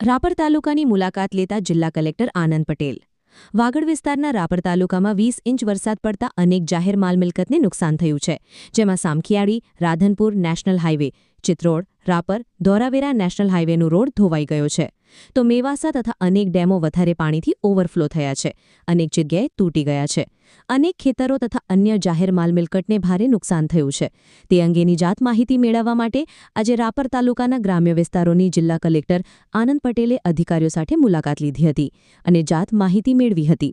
રાપર તાલુકાની મુલાકાત લેતા જિલ્લા કલેક્ટર આનંદ પટેલ. વાગડ વિસ્તારના રાપર તાલુકામાં વીસ ઇંચ વરસાદ પડતા અનેક જાહેર માલ મિલકતને નુકસાન થયું છે. જેમાં Samakhiyali, Radhanpur, national highway Chitrod Rapar, Dholavira national હાઇવેનો road ધોવાઈ ગયો છે. તો મેવાસા તથા અનેક ડેમો વધારે પાણીથી ઓવરફ્લો થયા છે. અનેક જગ્યાએ તૂટી ગયા છે. અનેક ખેતરો તથા અન્ય જાહેર માલ મિલકતને ભારે નુકસાન થયું છે. તે અંગેની જાત માહિતી મેળવવા માટે આજે રાપર તાલુકાના ગ્રામ્ય વિસ્તારોની જિલ્લા કલેક્ટર આનંદ પટેલે અધિકારીઓ સાથે મુલાકાત લીધી હતી અને જાત માહિતી મેળવી હતી.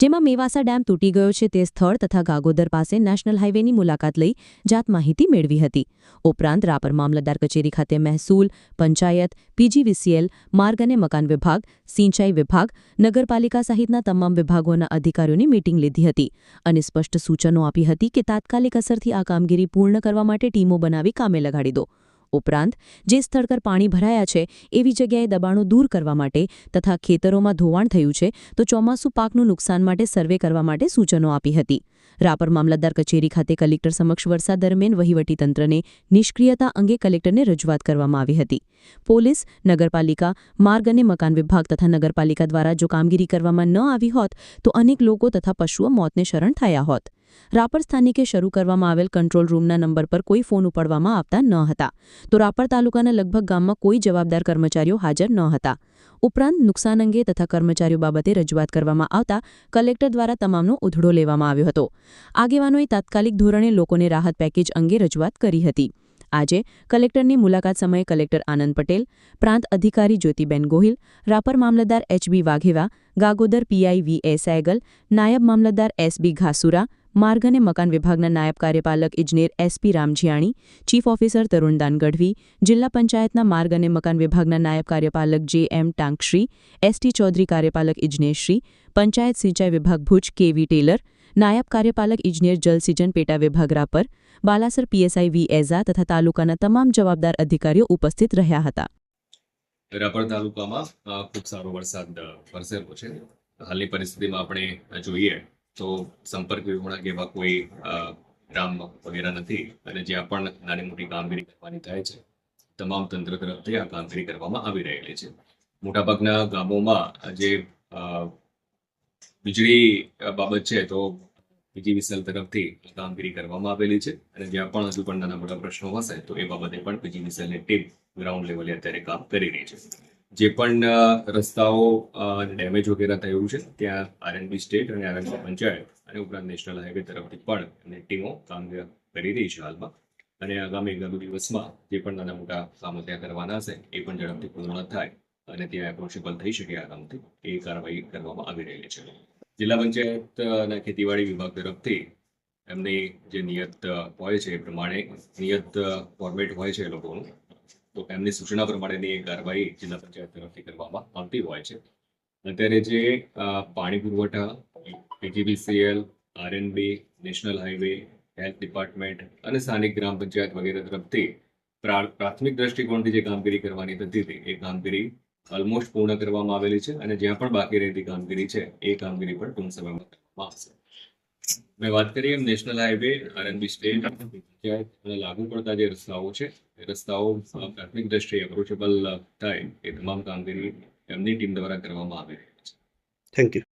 જેમાં મેવાસા ડેમ તૂટી ગયો છે તે સ્થળ તથા ગાગોદર પાસે નેશનલ હાઇવેની મુલાકાત લઈ જાત માહિતી મેળવી હતી. ઉપરાંત રાપર મામલતદાર કચેરી ખાતે મહેસૂલ, પંચાયત, પીજીવીસીએલ, માર્ગ અને મકાન વિભાગ, સિંચાઈ વિભાગ, નગરપાલિકા સહિતના તમામ વિભાગોના અધિકારીઓની મીટિંગ લીધી હતી અને સ્પષ્ટ સૂચનો આપી હતી કે તાત્કાલિક અસરથી આ કામગીરી પૂર્ણ કરવા માટે ટીમો બનાવી કામે લગાડી દો. ઉપરાંત, જે સ્થળ પર પાણી ભરાયા છે, એવી જગ્યાએ દબાણો દૂર કરવા માટે તથા ખેતરોમાં ધોવાણ થયું છે, તો ચોમાસુ પાકનું નુકસાન માટે સર્વે કરવા માટે સૂચનો આપી હતી. રાપર મામલતદાર કચેરી ખાતે કલેક્ટર સમક્ષ વરસાદ દરમિયાન વહીવટીતંત્રને નિષ્ક્રિયતા અંગે કલેક્ટરને રજૂઆત કરવામાં આવી હતી. પોલીસ, નગરપાલિકા, માર્ગ અને મકાન વિભાગ તથા નગરપાલિકા દ્વારા જો કામગીરી કરવામાં ન આવી હોત, તો અનેક લોકો તથા પશુઓ મોતને શરણ થયા હોત. રાપર સ્થાનિકે શરૂ કરવામાં આવેલ કંટ્રોલ રૂમના નંબર પર કોઈ ફોન ઉપાડવામાં આવતા ન હતા. તો રાપર તાલુકાના લગભગ ગામમાં કોઈ જવાબદાર કર્મચારીઓ હાજર ન હતા. ઉપરાંત નુકસાન અંગે તથા કર્મચારીઓ બાબતે રજૂઆત કરવામાં આવતા કલેક્ટર દ્વારા તમામનો ઉધડો લેવામાં આવ્યો હતો. આગેવાનોએ તાત્કાલિક ધોરણે લોકોને રાહત પેકેજ અંગે રજૂઆત કરી હતી. આજે કલેક્ટરની મુલાકાત સમયે કલેક્ટર આનંદ પટેલ, પ્રાંત અધિકારી જ્યોતિબેન ગોહિલ, રાપર મામલતદાર HB Vagheva, Gagodar PI V A Sehgal નાયબ મામલતદાર એસબી ઘાસુરા માર્ગ અને મકાન વિભાગના નાયબ કાર્યપાલક ઇજનેર SP Ramjiyani, chief officer Tarundan Gadhvi જિલ્લા પંચાયતના માર્ગ અને મકાન વિભાગના નાયબ કાર્યપાલક જે એમ ટાંકશ્રી, એસટી ચૌધરી કાર્યપાલક ઇજનેરશ્રી, પંચાયત સિંચાઈ વિભાગ ભુજ કેવી ટેલર, નાયબ કાર્યપાલક ઇજનેર જલસિંચન પેટા વિભાગ રાપર, બાલાસર પીએસઆઈ વી એઝા તથા તાલુકાના તમામ જવાબદાર અધિકારીઓ ઉપસ્થિત રહ્યા હતા. રાપર તાલુકામાં ખૂબ સારો વરસાદ વરસેલો છે. હાલની પરિસ્થિતિમાં આપણે જોઈએ તો સંપર્ક વિહોણા એવા કોઈ ગ્રામ વગેરે નથી. અને જ્યાં પણ નાની મોટી કામગીરી કરવાની થાય છે, તમામ તંત્ર તરફથી આ કામગીરી કરવામાં આવી રહેલી છે. મોટાભાગના ગામોમાં જે વીજળી બાબત છે તો પીજીવીસીએલ તરફથી કામગીરી કરવામાં આવેલી છે. અને જ્યાં પણ હજુ પણ નાના મોટા પ્રશ્નો હશે, તો એ બાબતે પણ પીજીવીસીએલની ટીમ ગ્રાઉન્ડ લેવલે અત્યારે કામ કરી રહી છે. જે પણ રસ્તાઓ ડેમેજ વગેરે થયું છે, ત્યાં આરએનબી સ્ટેટ અને આરએનબી પંચાયત અને ઉપરાંત નેશનલ હાઈવે તરફથી પણ એમની ટીમો કામ કરી રહી છે હાલમાં. અને આગામી આગામી દિવસમાં જે પણ નાના મોટા કામો ત્યાં કરવાના હશે, એ પણ ઝડપથી પૂર્ણ થાય અને ત્યાં એપ્રોચેબલ થઈ શકે આરામથી, એ કાર્યવાહી કરવામાં આવી રહેલી છે. જિલ્લા પંચાયતના ખેતીવાડી વિભાગ તરફથી એમની જે નિયત હોય છે એ પ્રમાણે નિયત ફોર્મેટ હોય છે એ લોકોનું. તો એમની સૂચના પ્રમાણેની કાર્યવાહી જિલ્લા પંચાયત તરફથી કરવામાં આવતી હોય છે. અત્યારે જે પાણી પુરવઠા PGVCL RNB national highway health department અને સ્થાનિક ગ્રામ પંચાયત વગેરે તરફથી પ્રા- પ્રાથમિક દ્રષ્ટિકોણથી જે કામગીરી કરવાની થતી એ કામગીરી ઓલમોસ્ટ પૂર્ણ કરવામાં આવેલી છે અને જ્યાં પણ બાકી રહેતી કામગીરી છે, એ કામગીરી પણ ટૂંક સમયમાં કરવામાં આવશે. મેં વાત કરી એમ નેશનલ હાઈવે આરએનબી સ્ટેટ અને લાગુ પડતા જે રસ્તાઓ છે, એ રસ્તાઓ પ્રાથમિક દ્રષ્ટિએ એપ્રોચેબલ થાય એ તમામ કામગીરી એમની ટીમ દ્વારા કરવામાં આવી રહી છે. Thank you